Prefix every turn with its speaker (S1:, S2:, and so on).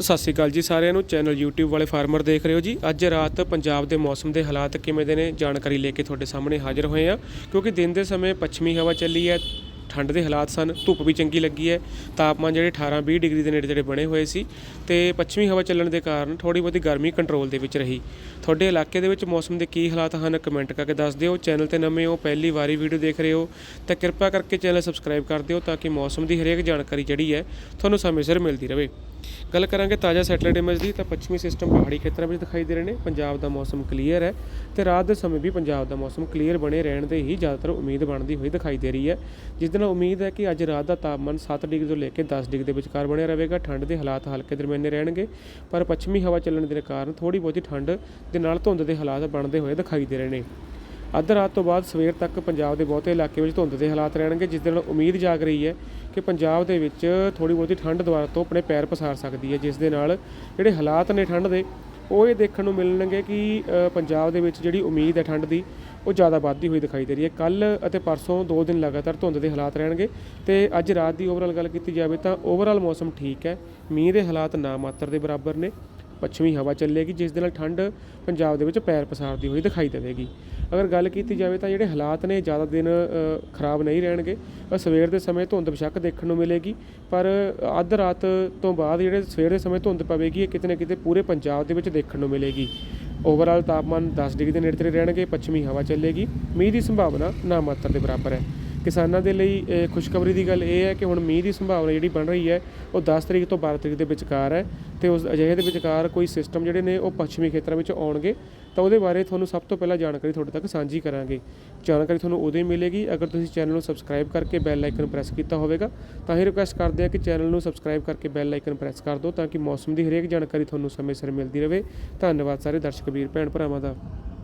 S1: ਸਤਿ ਸ਼੍ਰੀ ਅਕਾਲ ਜੀ ਸਾਰਿਆਂ ਨੂੰ। ਚੈਨਲ YouTube ਵਾਲੇ ਫਾਰਮਰ ਦੇਖ ਰਹੇ ਹੋ ਜੀ। ਅੱਜ ਰਾਤ ਪੰਜਾਬ ਦੇ ਮੌਸਮ ਦੇ ਹਾਲਾਤ ਕਿਵੇਂ ਦੇ ਨੇ, ਜਾਣਕਾਰੀ ਲੈ ਕੇ ਤੁਹਾਡੇ ਸਾਹਮਣੇ ਹਾਜ਼ਰ ਹੋਏ ਆ ਕਿਉਂਕਿ ਦਿਨ ਦੇ ਸਮੇਂ ਪੱਛਮੀ ਹਵਾ ਚੱਲੀ ਹੈ, ਠੰਡ ਦੇ ਹਾਲਾਤ ਸਨ, ਧੁੱਪ ਵੀ ਚੰਗੀ ਲੱਗੀ ਹੈ। ਤਾਪਮਾਨ ਜਿਹੜੇ 18 20 ਡਿਗਰੀ ਦੇ ਨੇੜੇ ਤੇੜੇ ਬਣੇ ਹੋਏ ਸੀ ਤੇ ਪੱਛਮੀ ਹਵਾ ਚੱਲਣ ਦੇ ਕਾਰਨ ਥੋੜੀ ਬਹੁਤੀ ਗਰਮੀ ਕੰਟਰੋਲ ਦੇ ਵਿੱਚ ਰਹੀ। ਤੁਹਾਡੇ ਇਲਾਕੇ ਦੇ ਵਿੱਚ ਮੌਸਮ ਦੇ ਕੀ ਹਾਲਾਤ ਹਨ ਕਮੈਂਟ ਕਰਕੇ ਦੱਸ ਦਿਓ। ਚੈਨਲ ਤੇ ਨਵੇਂ ਹੋ, ਪਹਿਲੀ ਵਾਰੀ ਵੀਡੀਓ ਦੇਖ ਰਹੇ ਹੋ, ਤਾਂ ਕਿਰਪਾ ਕਰਕੇ ਚੈਨਲ ਸਬਸਕ੍ਰਾਈਬ ਕਰ ਦਿਓ ਤਾਂ ਕਿ ਮੌਸਮ ਦੀ ਹਰੇਕ ਜਾਣਕਾਰੀ ਜਿਹੜੀ ਹੈ, ਤੁਹਾਨੂੰ ਸਮੇਂ ਸਿਰ ਮਿਲਦੀ ਰਹੇ। ਗੱਲ ਕਰਾਂਗੇ ਤਾਜ਼ਾ ਸੈਟਲਾਈਟ ਇਮੇਜ ਦੀ, ਤਾਂ ਪੱਛਮੀ ਸਿਸਟਮ ਪਹਾੜੀ ਖੇਤਰਾਂ ਵਿੱਚ ਦਿਖਾਈ ਦੇ ਰਹੇ ਨੇ। ਪੰਜਾਬ ਦਾ ਮੌਸਮ ਕਲੀਅਰ ਹੈ ਤੇ ਰਾਤ ਦੇ ਸਮੇਂ ਵੀ ਪੰਜਾਬ ਦਾ ਮੌਸਮ ਕਲੀਅਰ ਬਣੇ ਰਹਿਣ ਦੇ ਹੀ ਜ਼ਿਆਦਾਤਰ ਉਮੀਦ ਬਣਦੀ ਹੋਈ ਦਿਖਾਈ ਦੇ ਰਹੀ ਹੈ। ਜਿਸ ਦੇ ਨਾਲ ਉਮੀਦ ਹੈ ਕਿ ਅੱਜ ਰਾਤ ਦਾ ਤਾਪਮਾਨ 7 ਡਿਗਰੀ ਤੋਂ ਲੈ ਕੇ 10 ਡਿਗਰੀ ਦੇ ਵਿਚਕਾਰ ਬਣਿਆ ਰਹੇਗਾ। ਠੰਡ ਦੇ ਹਾਲਾਤ ਹਲਕੇ ਦਰਮਿਆਨੇ ਰਹਿਣਗੇ, ਪਰ ਪੱਛਮੀ ਹਵਾ ਚੱਲਣ ਦੇ ਕਾਰਨ ਥੋੜੀ ਬਹੁਤੀ ਠੰਡ ਦੇ ਨਾਲ ਧੁੰਦ ਦੇ ਹਾਲਾਤ ਬਣਦੇ ਹੋਏ ਦਿਖਾਈ ਦੇ ਰਹੇ ਨੇ। ਅੱਧ ਰਾਤ ਤੋਂ ਬਾਅਦ ਸਵੇਰ ਤੱਕ ਪੰਜਾਬ ਦੇ ਬਹੁਤੇ ਇਲਾਕੇ ਵਿੱਚ ਧੁੰਦ ਦੇ ਹਾਲਾਤ ਰਹਿਣਗੇ, ਜਿਸ ਦੇ ਨਾਲ ਉਮੀਦ ਜਾਗ ਰਹੀ ਹੈ ਕਿ ਪੰਜਾਬ ਦੇ ਵਿੱਚ ਥੋੜੀ ਬਹੁਤੀ ਠੰਡ ਦੁਆਰਾ ਤੋਂ ਆਪਣੇ ਪੈਰ ਪਸਾਰ ਸਕਦੀ ਹੈ, ਜਿਸ ਦੇ ਨਾਲ ਜਿਹੜੇ ਹਾਲਾਤ ਨੇ ਠੰਡ ਦੇ, ਉਹ ਇਹ ਦੇਖਣ ਨੂੰ ਮਿਲਣਗੇ ਕਿ ਪੰਜਾਬ ਦੇ ਵਿੱਚ ਜਿਹੜੀ ਉਮੀਦ ਹੈ ਠੰਡ ਦੀ, ਉਹ ਜ਼ਿਆਦਾ ਵੱਧਦੀ ਹੋਈ ਦਿਖਾਈ ਦੇ ਰਹੀ ਹੈ। ਕੱਲ ਅਤੇ ਪਰਸੋਂ ਦੋ ਦਿਨ ਲਗਾਤਾਰ ਧੁੰਦ ਦੇ ਹਾਲਾਤ ਰਹਿਣਗੇ ਤੇ ਅੱਜ ਰਾਤ ਦੀ ਓਵਰਆਲ ਗੱਲ ਕੀਤੀ ਜਾਵੇ ਤਾਂ ਓਵਰਆਲ ਮੌਸਮ ਠੀਕ ਹੈ, ਮੀਂਹ ਦੇ ਹਾਲਾਤ ਨਾ ਮਾਤਰ ਦੇ ਬਰਾਬਰ ਨੇ। ਪੱਛਮੀ ਹਵਾ ਚੱਲੇਗੀ, ਜਿਸ ਦੇ ਨਾਲ ਠੰਡ ਪੰਜਾਬ ਦੇ ਵਿੱਚ ਪੈਰ ਪਸਾਰਦੀ ਹੋਈ ਦਿਖਾਈ ਦੇਵੇਗੀ। ਅਗਰ ਗੱਲ ਕੀਤੀ ਜਾਵੇ ਤਾਂ ਜਿਹੜੇ ਹਾਲਾਤ ਨੇ, ਜ਼ਿਆਦਾ ਦਿਨ ਖਰਾਬ ਨਹੀਂ ਰਹਿਣਗੇ। ਸਵੇਰ ਦੇ ਸਮੇਂ ਧੁੰਦ ਬਸ਼ੱਕ ਦੇਖਣ ਨੂੰ ਮਿਲੇਗੀ। ਪਰ ਅੱਧ ਰਾਤ ਤੋਂ ਬਾਅਦ ਜਿਹੜੇ ਸਵੇਰ ਦੇ ਸਮੇਂ ਧੁੰਦ ਪਵੇਗੀ, ਇਹ ਕਿਤੇ ਨਾ ਕਿਤੇ ਪੂਰੇ ਪੰਜਾਬ ਦੇ ਵਿੱਚ ਦੇਖਣ ਨੂੰ ਮਿਲੇਗੀ। ਓਵਰਆਲ ਤਾਪਮਾਨ 10 ਡਿਗਰੀ ਦੇ ਨੇੜੇ ਤੇੜੇ ਰਹਿਣਗੇ, ਪੱਛਮੀ ਹਵਾ ਚੱਲੇਗੀ। ਮੀਂਹ ਦੀ ਸੰਭਾਵਨਾ ਨਾ ਮਾਤਰ ਦੇ ਬਰਾਬਰ ਹੈ। ਕਿਸਾਨਾਂ ਦੇ ਲਈ ਖੁਸ਼ਖਬਰੀ ਦੀ ਗੱਲ ਇਹ ਹੈ ਕਿ ਹੁਣ ਮੀਂਹ ਦੀ ਸੰਭਾਵਨਾ ਜਿਹੜੀ ਬਣ ਰਹੀ ਹੈ, ਉਹ 10 ਤਰੀਕ ਤੋਂ 12 ਤਰੀਕ ਦੇ ਵਿਚਕਾਰ ਹੈ ਤੇ ਉਸ ਅਜਿਹੇ ਦੇ ਵਿਚਕਾਰ ਕੋਈ ਸਿਸਟਮ ਜਿਹੜੇ ਨੇ, ਉਹ ਪੱਛਮੀ ਖੇਤਰਾਂ ਵਿੱਚ ਆਉਣਗੇ। ਤਾਂ ਉਹਦੇ ਬਾਰੇ ਤੁਹਾਨੂੰ ਸਭ ਤੋਂ ਪਹਿਲਾਂ ਜਾਣਕਾਰੀ ਤੁਹਾਡੇ ਤੱਕ ਸਾਂਝੀ ਕਰਾਂਗੇ। ਜਾਣਕਾਰੀ ਤੁਹਾਨੂੰ ਉਦੋਂ ਹੀ ਮਿਲੇਗੀ ਅਗਰ ਤੁਸੀਂ ਚੈਨਲ ਨੂੰ ਸਬਸਕ੍ਰਾਈਬ ਕਰਕੇ ਬੈਲ ਆਈਕਨ ਪ੍ਰੈਸ ਕੀਤਾ ਹੋਵੇਗਾ। ਤਾਂ ਹੀ ਰਿਕੁਐਸਟ ਕਰਦੇ ਹਾਂ ਕਿ ਚੈਨਲ ਨੂੰ ਸਬਸਕ੍ਰਾਈਬ ਕਰਕੇ ਬੈਲ ਆਈਕਨ ਪ੍ਰੈਸ ਕਰ ਦਿਓ ਤਾਂ ਕਿ ਮੌਸਮ ਦੀ ਹਰੇਕ ਜਾਣਕਾਰੀ ਤੁਹਾਨੂੰ ਸਮੇਂ ਸਿਰ ਮਿਲਦੀ ਰਹੇ। ਧੰਨਵਾਦ ਸਾਰੇ ਦਰਸ਼ਕ ਵੀਰ, ਭੈਣ ਭਰਾਵਾਂ ਦਾ।